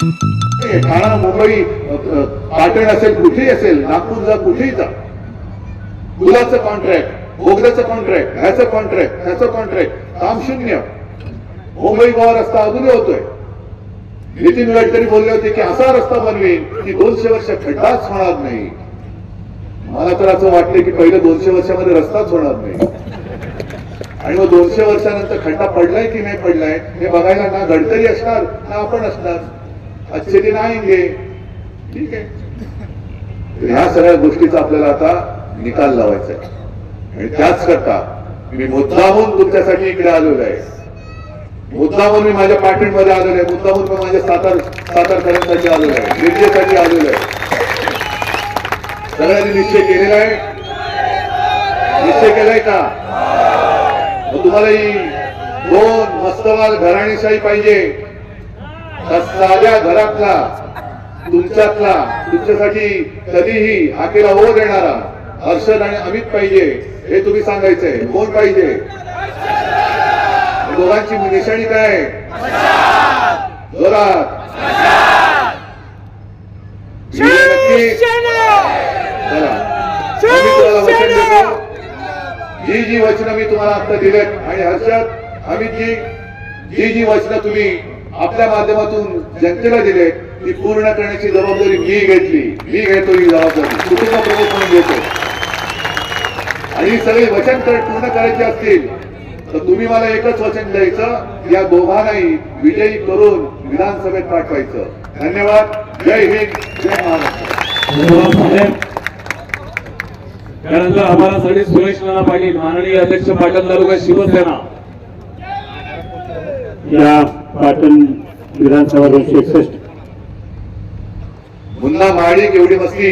ठाणा मुंबई पाटण असेल कुठेही असेल नागपूर जा कुठेही जा. पुलाचं कॉन्ट्रॅक्ट बोगद्याचं कॉन्ट्रॅक्ट ह्याचं कॉन्ट्रॅक्ट ह्याचं कॉन्ट्रॅक्ट काम शून्य. मुंबई गोवा रस्ता अजूनही होतोय. नितीन गडकरी बोलले होते की असा रस्ता बनवेन की दोनशे वर्ष खड्डाच होणार नाही. मला तर असं वाटतं की पहिले दोनशे वर्षामध्ये रस्ताच होणार नाही. आणि मग दोनशे वर्षानंतर खड्डा पडलाय की नाही पडलाय हे बघायला ना गडकरी असणार ना आपण असणार. अच्छे दिन आएंगे। ठीक आहे ह्या सगळ्या गोष्टीचा आपल्याला आता निकाल लावायचा आहे. आणि त्याच करता मी मुद्दामून तुमच्यासाठी इकडे आलेलो आहे. मुद्दामून मी माझ्या पाटणमध्ये आलेलो आहे. मुद्दामून मी माझ्या सातार सातारकरांसाठी आलेलो आहे. गिरजेसाठी आलेलो आहे. सगळ्यांनी निश्चय केलेला आहे? निश्चय केलाय का? मग तुम्हाला ही दोन मस्तवाल घराणीशाही पाहिजे. साध्या घरातला तुमच्यातला तुमच्यासाठी कधीही हाकेला हो देणारा हर्षद आणि अमित पाहिजे हे तुम्ही सांगायचंय. कोण पाहिजे? दोघांची निशाणी काय? जोरात जी जी वचनं मी तुम्हाला आता दिलेत. आणि हर्षद अमितजी जी जी वचनं तुम्ही आपल्या माध्यमातून जनतेला दिले ती पूर्ण करण्याची जबाबदारी मी घेतली. मी घेतो ही जबाबदारी. कुटुंब प्रमुख म्हणून घेतो. आणि सगळे सगळी वचन पूर्ण करायची असतील तर तुम्ही मला एकच वचन द्यायचं या दोघांनाही विजयी करून विधानसभेत पाठवायचं. धन्यवाद. जय हिंद. जय महाराष्ट्र. धन्यवाद साहेब. त्यानंतर आम्हालासाठी सुरेश नाना पाटील माननीय अध्यक्ष पाटण तालुका शिवसेना. या पाटण विधानसभा दोनशे एकसष्ट. मुन्ना महाडिक एवढी मस्ती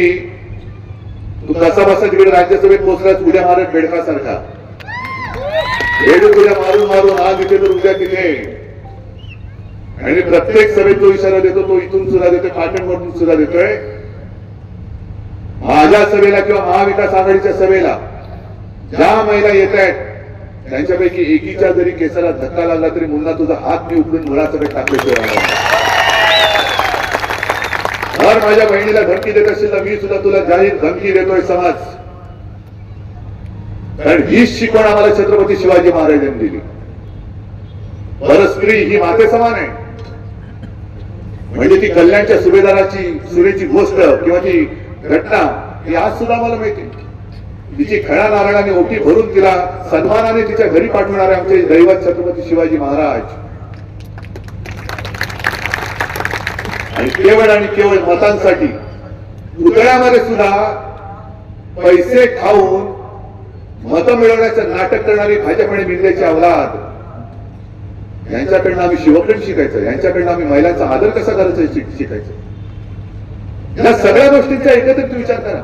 तू कसा बसा तिकडे राज्यसभेत पोहोचलाच उद्या मारत बेडकासारखा उद्या मारून मारून आज इथे तर उद्या तिथे. आणि प्रत्येक सभेत तो इशारा देतो तो इथून सुद्धा देतोय पाटणमधून सुद्धा देतोय. माझ्या सभेला किंवा महाविकास आघाडीच्या सभेला ज्या महिला येत आहेत त्यांच्यापैकी एकीच्या जरी केसाला धक्का लागला तरी मुन्ना तुझा हात मी उकडून मुलासकट टाकल्याशिवाय जर माझ्या बहिणीला धमकी देत असेल तर मी सुद्धा तुला जाहीर धमकी देतोय समाज. कारण हीच शिकवण आम्हाला छत्रपती शिवाजी महाराजांनी दिली. परस्त्री ही माते समान आहे. म्हणजे ती कल्याणच्या सुभेदाराची सुरेची गोष्ट किंवा ती घटना ही आज सुद्धा आम्हाला माहिती तिची खळा नारळाने ओटी भरून तिला सन्मानाने तिच्या घरी पाठवणारे आमचे दैवत छत्रपती शिवाजी महाराज. आणि केवळ आणि केवळ मतांसाठी पुतळ्यामध्ये सुद्धा पैसे खाऊन मत मिळवण्याचं नाटक करणारी भाजप आणि मिंदेची अवलाद यांच्याकडनं आम्ही शिवप्रेम शिकायचं यांच्याकडनं आम्ही महिलांचा आदर कसा करायचा शिकायचं. या सगळ्या गोष्टींचा एकत्रित विचार करा.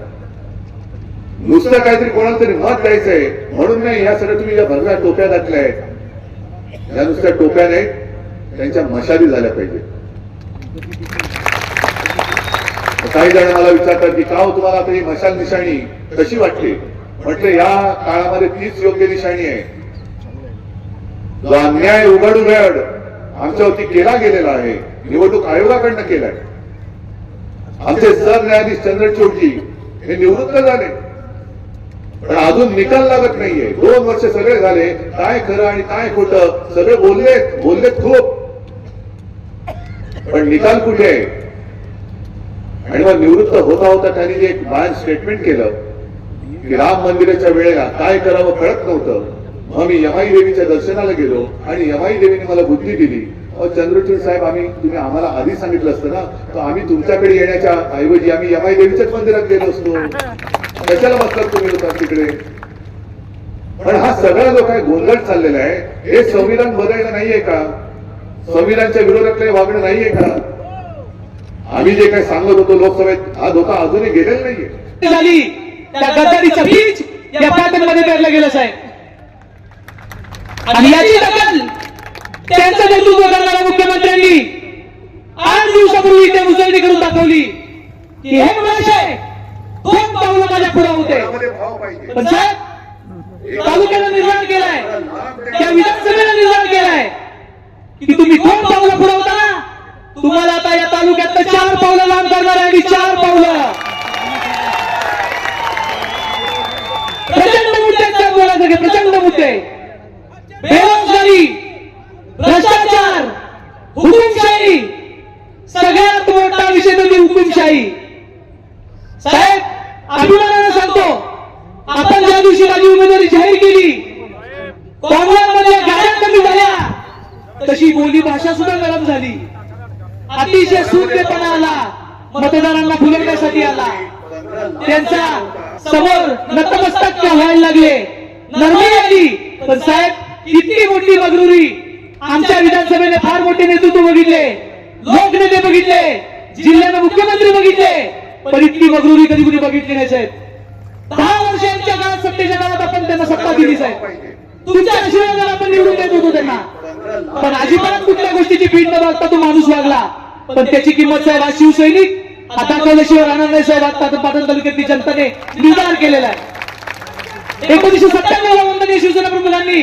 नुसतं काहीतरी कोणाला तरी मत द्यायचंय. म्हणून नाही या सगळ्या तुम्ही या भरव्या टोप्या घातल्या आहेत या नुसत्या टोप्या नाही त्यांच्या मशाली झाल्या पाहिजे. काही जण मला विचारतात की का हो तुम्हाला आता ही मशाल निशाणी कशी वाटते? म्हटलं या काळामध्ये तीच योग्य निशाणी आहे. जो अन्याय उघड उघड आमच्यावरती केला गेलेला आहे निवडणूक आयोगाकडनं केलाय. आमचे सरन्यायाधीश चंद्रचूडजी हे निवृत्त झाले. पण अजून निकाल लागत नाहीये. दोन वर्ष सगळे झाले. काय खरं आणि काय खोटं? सगळे बोलले बोलले खूप. पण निकाल कुठे? आहे आणि मग निवृत्त होता होता त्यांनी जे एक बाहेर स्टेटमेंट केलं की राम मंदिराच्या वेळेला काय करावं कळत नव्हतं. मग मी यमाई देवीच्या दर्शनाला गेलो आणि यमाई देवीने मला बुद्धी दिली. मग चंद्रचूड साहेब आम्ही तुम्ही आम्हाला आधी सांगितलं असतं ना? तर आम्ही तुमच्याकडे येण्याच्या ऐवजी आम्ही यमाई देवीच्याच मंदिरात गेलो असतो. कशाला बसलात तुम्ही होता तिकडे पण हा सगळा जो काय गोंधळ चाललेला आहे हे संविधान बदलणं नाहीये का? संविधानच्या विरोधात काही वागणं नाहीये का? आम्ही जे काही सांगत होतो लोकसभेत हा धोका अजूनही गेलेला नाहीये. झाली. त्या गद्दारीचं बीज या पॅटर्नमध्ये पेरलं गेलं साहेब. आणि याची दखल त्यांचं नेतृत्व करणाऱ्या मुख्यमंत्र्यांनी आठ दिवसापूर्वी ते उजळणी करून दाखवली. की हे मनुष्य दोन पावलं माझ्या पुढे होते त्यामध्ये भाव पाहिजे. तालुक्याला निर्माण केलाय. त्या विधानसभेला निर्माण केलाय. की तुम्ही दोन पावलं पुरवता तुम्हाला आता या तालुक्यात चार पावलं लांब करणार आहे आणि चार पावलं प्रचंड मुद्दे आहेत साहेब बोलायचे प्रचंड मुद्दे बेरोजगारी भ्रष्टाचार हुकुमशाही सगळ्यात मोठा विषय म्हणजे हुकुमशाही साहेब अभिमानानं सांगतो आपण ज्या दिवशी माझी उमेदवारी जाहीर केली काँग्रेसमधल्या गाड्या कमी झाल्या तशी बोली भाषा सुद्धा गरम झाली अतिशय शून्यपणा आला मतदारांना फुलवण्यासाठी आला. त्यांचा समोर नतमस्तक व्हायला लागले. नरमी आली पण साहेब इतकी मोठी मगरुरी आमच्या विधानसभेने फार मोठे नेतृत्व बघितले. लोकनेते बघितले जिल्ह्याने मुख्यमंत्री बघितले पण इतकी मगरुरी कधी कुणी बघितली नाही साहेब. दहा वर्षांच्या काळात सत्तेच्या काळात आपण त्यांना सत्ता दिली साहेब. तुमच्या आशीर्वादाला आपण निवडून देत होतो त्यांना. पण अजिबात कुठल्या गोष्टीची पीठ न बघता तो माणूस लागला पण त्याची किंमत साहेब आज शिवसैनिक आता कळल्याशिवाय राहणार नाही साहेब आता पाटण तालुक्यातली जनताने निर्धार केलेला आहे. एकोणीशे सत्त्याण्णव ला वंदनीय शिवसेना प्रमुखांनी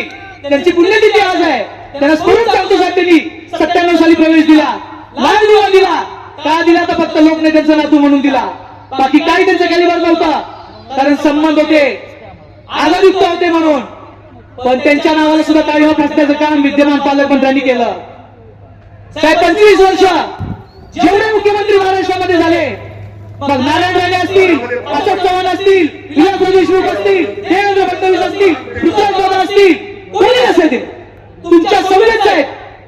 त्यांची पुण्यतिथी आज आहे. त्यांना स्मरून सांगतो साहेब त्यांनी. सत्त्याण्णव साली प्रवेश दिला. लाल दिवा दिला. का दिला तर फक्त लोकनेत्यांचा नातू म्हणून दिला. बाकी काही त्यांच्या कॅलिबर नव्हता. कारण संबंध होते. आधारयुक्त होते म्हणून. पण त्यांच्या नावाला सुद्धा काळीमा फासण्याचं काम विद्यमान पालकमंत्र्यांनी केलं. साहेब पंचवीस वर्ष जेवढे मुख्यमंत्री महाराष्ट्रामध्ये झाले मग नारायण राणे असतील अशोक चव्हाण असतील विलासराव देशमुख असतील देवेंद्र फडणवीस असतील पृथ्वीराज चव्हाण असतील कोणी असेल ते. तुमच्या सगळेच आहेत.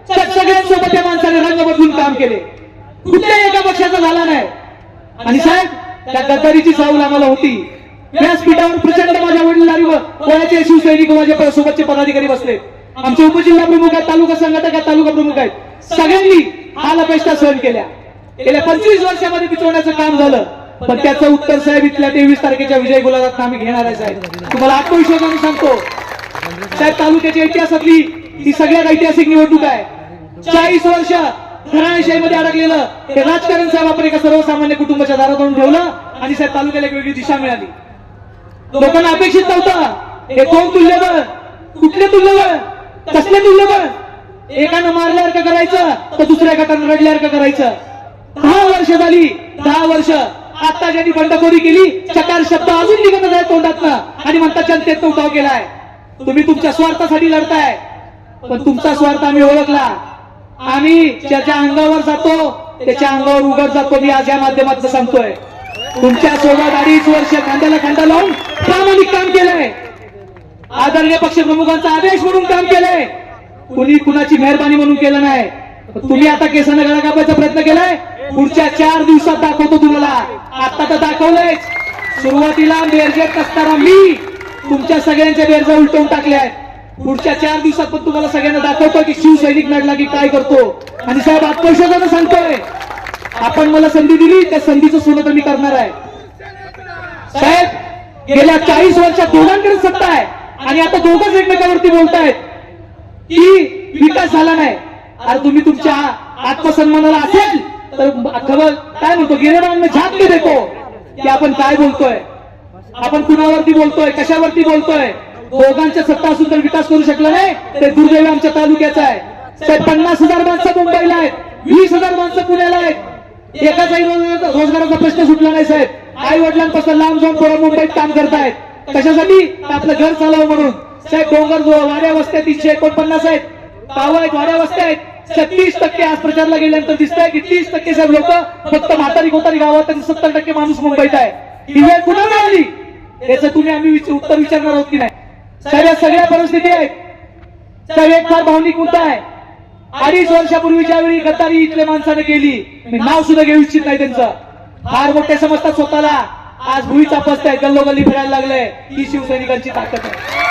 त्या सगळ्यांसोबत त्या माणसाने रंग बदलून काम केले. कुठल्याही एका पक्षाचा झाला नाही. आणि साहेब त्या गद्दारीची चावल आम्हाला होती. व्यासपीठावर प्रचंड माझ्या वडीलधारी व शिवसैनिक व माझ्या सोबतचे पदाधिकारी बसले. आमचे उपजिल्हा प्रमुख आहेत तालुका संघटक आहेत तालुका प्रमुख आहेत. सगळ्यांनी हाल अपेक्षा सहन केल्या? गेल्या पंचवीस वर्षामध्ये पिचवण्याचं काम झालं. पण त्याचं उत्तर साहेब इथल्या तेवीस तारखेच्या विजय गुलाबात आम्ही घेणार आहे साहेब. तुम्हाला आत्मविश्वासाने सांगतो. साहेब तालुक्याच्या इतिहासातली ही सगळ्यात ऐतिहासिक निवडणूक आहे. चाळीस वर्ष घराणेशाहीमध्ये अडकलेलं हे राजकारण साहेब आपण एका सर्वसामान्य कुटुंबाच्या दारात आणून ठेवलं आणि साहेब तालुक्याला एक वेगळी दिशा मिळाली. लोकांना अपेक्षित नव्हतं. हे कोण तुल्यबळ कुठले तुल्यबळ कसले तुल्यबळ? एकानं मारल्यासारखं करायचं तर दुसऱ्या गटानं रडल्यासारखं करायचं. दहा वर्ष झाली दहा वर्ष. आता ज्यांनी बंडखोरी केली चकार शब्द अजून निघत आहे तोंडातनं. आणि म्हणतात जनतेत तो उठाव केलाय. तुम्ही तुमच्या स्वार्थासाठी लढताय. पण तुमचा स्वार्थ आम्ही ओळखला. आम्ही ज्याच्या अंगावर जातो त्याच्या अंगावर उघड जातो मी आज या माध्यमातून सांगतोय. तुमच्यासोबत अडीच वर्ष खांद्याला खांदा लावून प्रामाणिक काम केलंय. आदरणीय पक्षप्रमुखांचा आदेश म्हणून काम केलंय. कुणी कुणाची मेहरबानी म्हणून केलं नाही. तुम्ही आता केसानं गळा कापायचा प्रयत्न केलाय? पुढच्या चार दिवसात दाखवतो तुम्हाला. आता तर दाखवलंय सुरुवातीला बेरजेत असताना मी तुमच्या सगळ्यांच्या बेरजा उलटवून टाकल्या आहेत पुढच्या चार दिवसात पण तुम्हाला सगळ्यांना दाखवतो की शिवसैनिक लढला की काय करतो. आणि साहेब आत्मविश्वासानं सांगतोय. आपण मला संधी दिली त्या संधीचं सोनं तर मी करणार आहे. साहेब गेल्या चाळीस वर्षात दोघांकडे सत्ता आहे. आणि आता दोघंच एकमेकावरती बोलतायत. की विकास झाला नाही. अरे तुम्ही तुमच्या आत्मसन्मानाला असेल तर खबर काय म्हणतो गिरेबांना झाक के देतो. की आपण काय बोलतोय? आपण कुणावरती बोलतोय? कशावरती बोलतोय? दोघांच्या सत्ता असून तर विकास करू शकला नाही. ते दुर्दैव आमच्या तालुक्याचा आहे. साहेब पन्नास हजार माणसं मुंबईला आहेत. वीस हजार माणसं पुण्याला आहेत. एकाचाही रोजगाराचा प्रश्न सुटला नाही साहेब. आई वडिलांपासून लांब जाऊन पोरं मुंबईत काम करतायत. कशासाठी? आपलं घर चालावं म्हणून. साहेब डोंगर वाड्या वस्त्या तीनशे एकोणपन्नास आहेत. गाव आहेत वाड्या वस्त्या आहेत. छत्तीस टक्के आज प्रचारला गेल्यानंतर दिसतंय की तीस टक्के साहेब लोक फक्त म्हातारी कोतारी गावात आणि सत्तर टक्के माणूस मुंबईत आहे. ही वेळ कुणा मिळाली? याचं तुम्ही आम्ही उत्तर विचारणार आहोत की नाही? साहेब या सगळ्या परिस्थिती आहेत. साहेब एक फार भावनिक मुद्दा आहे. अडीच वर्षापूर्वी ज्यावेळी गद्दारी इथल्या माणसाने केली. मी नाव सुद्धा घेऊ इच्छित नाही त्यांचं. फार मोठे समजतात स्वतःला. आज भुई चापसतायत गल्लोगल्ली फिरायला लागले ही शिवसैनिकांची ताकद आहे.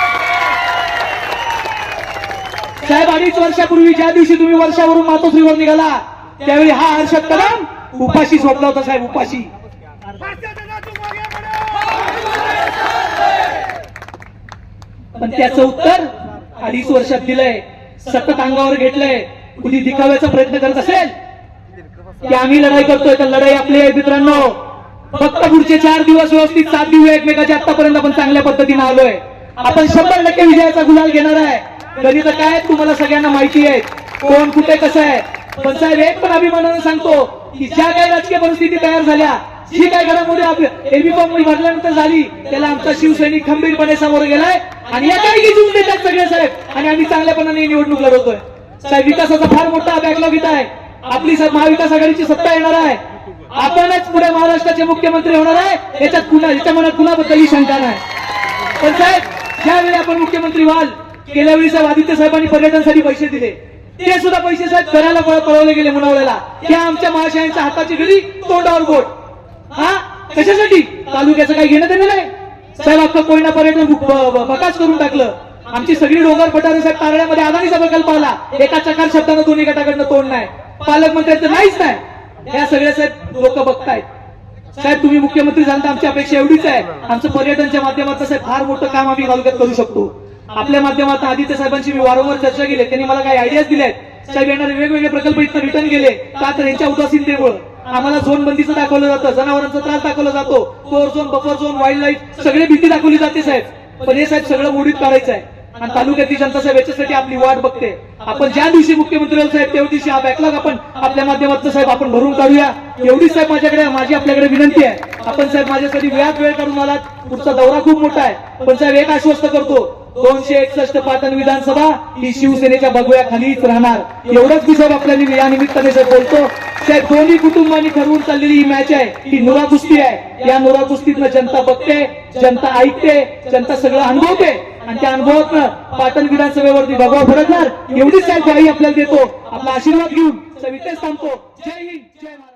साहेब अडीच वर्षापूर्वी ज्या दिवशी तुम्ही वर्षावरून मातोश्रीवर निघाला त्यावेळी हा हर्षद कदम उपाशी झोपला होता साहेब उपाशी. पण त्याचं उत्तर अडीच वर्षात दिलंय सतत अंगावर घेतलंय कुणी दिखाव्याचा प्रयत्न करत असेल की आम्ही लढाई करतोय तर लढाई आपली आहे मित्रांनो. फक्त पुढचे चार दिवस व्यवस्थित सात दिवस एकमेकाच्या आतापर्यंत आपण चांगल्या पद्धतीने आलोय. आपण शंभर टक्के विजयाचा गुलाल घेणार आहे. गणित काय तुम्हाला सगळ्यांना माहिती आहे? कोण कुठे कसं आहे? पण साहेब एक पण अभिमानानं सांगतो की ज्या काही राजकीय परिस्थिती तयार झाल्या जी काय घडामोडी एबी फॉर्म भरल्यानंतर झाली त्याला आमचा शिवसैनिक खंबीरपणे समोर गेलाय आणि या काही घेऊन देतात सगळे साहेब. आणि आम्ही चांगल्यापणाने निवडणूक लढवतोय. साहेब विकासाचा फार मोठा बॅकलॉग इथं आहे. आपली महाविकास आघाडीची सत्ता येणार आहे. आपणच पुढे महाराष्ट्राचे मुख्यमंत्री होणार आहे. याच्यात कुणा याच्या मनात कुणाबद्दलही शंका नाही. पण साहेब ज्यावेळी आपण मुख्यमंत्री व्हाल गेल्या वेळी साहेब आदित्य साहेबांनी पर्यटनासाठी पैसे दिले. ते सुद्धा पैसे साहेब घराला पळवले गेले मुनावळ्याला त्या आमच्या महाशयांच्या हाताची घडी तोंडावर बोट हा? कशासाठी? तालुक्याचं काही घेणं देणं नाही. साहेब अख्खं कोयना पर्यटन बुक- बकाच करून टाकलं. आमची सगळी डोंगर पठारे साहेब तारण्यामध्ये अदानीचा प्रकल्प आला. एका चकार शब्दानं दोन्ही गटाकडनं तोंड नाही. पालकमंत्र्यांचं नाहीच नाही. या सगळ्या साहेब लोक बघतायत. साहेब तुम्ही मुख्यमंत्री झाला तर आमची अपेक्षा एवढीच आहे. आमचं पर्यटनच्या माध्यमातून साहेब फार मोठं काम आम्ही तालुक्यात करू शकतो. आपल्या माध्यमातून आदित्य साहेबांशी मी वारंवार चर्चा केली. त्यांनी मला काही आयडियाज दिल्यात साहेब येणारे वेगवेगळे प्रकल्प इथं रिटर्न गेले. का तर यांच्या उदासीनतेमुळे. आम्हाला झोन बंदीचं दाखवलं जातं जनावरांचा त्रास दाखवला जातो. Core zone buffer zone wildlife सगळी भीती दाखवली जाते साहेब. पण हे साहेब सगळं मोडीत काढायचं आहे. आणि तालुक्यातली जनता साहेब याच्यासाठी आपली वाट बघते. आपण ज्या दिवशी मुख्यमंत्री साहेब त्या दिवशी हा बॅकलॉग आपण आपल्या माध्यमातून साहेब आपण भरून काढूया. एवढी साहेब माझ्याकडे माझी आपल्याकडे विनंती आहे. आपण साहेब माझ्यासाठी वेळात वेळ काढून आलात. पुढचा दौरा खूप मोठा आहे. पण साहेब एक आश्वस्त करतो दोनशे एकसष्ट पाटण विधानसभा ही शिवसेनेच्या बगव्याखालीच राहणार. एवढंच मी साहेब आपल्याला या निमित्ताने साहेब बोलतो साहेब दोन्ही कुटुंबांनी ठरवून चाललेली ही मॅच आहे ही नुरा कुस्ती आहे. या नुरा कुस्तीतनं जनता बघते जनता ऐकते जनता सगळं अनुभवते. आणि त्या अनुभवातनं पाटण विधानसभेवरती भगवा फडकणार. एवढीच साहेब ग्वाही आपल्याला देतो. आपला आशीर्वाद घेऊन सवितेच सांगतो थांबतो. जय हिंद जय महाराज